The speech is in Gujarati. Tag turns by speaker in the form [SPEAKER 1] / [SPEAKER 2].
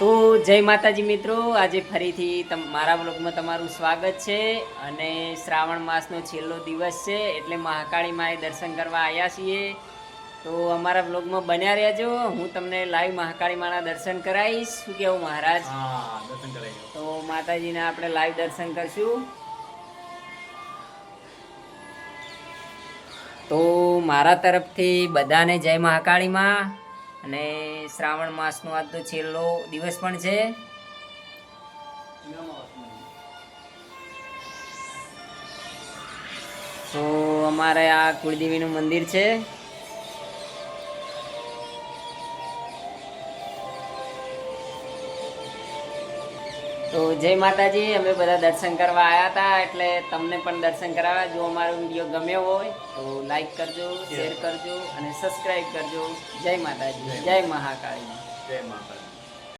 [SPEAKER 1] તો જય માતાજી મિત્રો આજે ફરીથી મારા બ્લોગમાં તમારું સ્વાગત છે અને શ્રાવણ માસનો છેલ્લો દિવસ છે એટલે મહાકાળી માએ દર્શન કરવા આવ્યા છીએ. તો અમારા બ્લોગમાં બન્યા રહેજો હું તમને લાઈવ મહાકાળી માના દર્શન કરાવીશ. શું કેવું મહારાજ?
[SPEAKER 2] હા
[SPEAKER 1] તો માતાજીના આપણે લાઈવ દર્શન કરશું. તો મારા તરફથી બધાને જય મહાકાળીમાં અને શ્રાવણ માસનો આજ તો છેલ્લો દિવસ પણ છે. તો અમારે આ કુળદેવીનું મંદિર છે. તો જય માતાજી અમે બધા દર્શન કરવા આવ્યા હતા એટલે તમને પણ દર્શન કરાવવા. જો અમારો વીડિયો ગમ્યો હોય તો લાઈક કરજો શેર કરજો અને સબસ્ક્રાઈબ કરજો. જય માતાજી જય મહાકાળી.
[SPEAKER 2] જય માતાજી.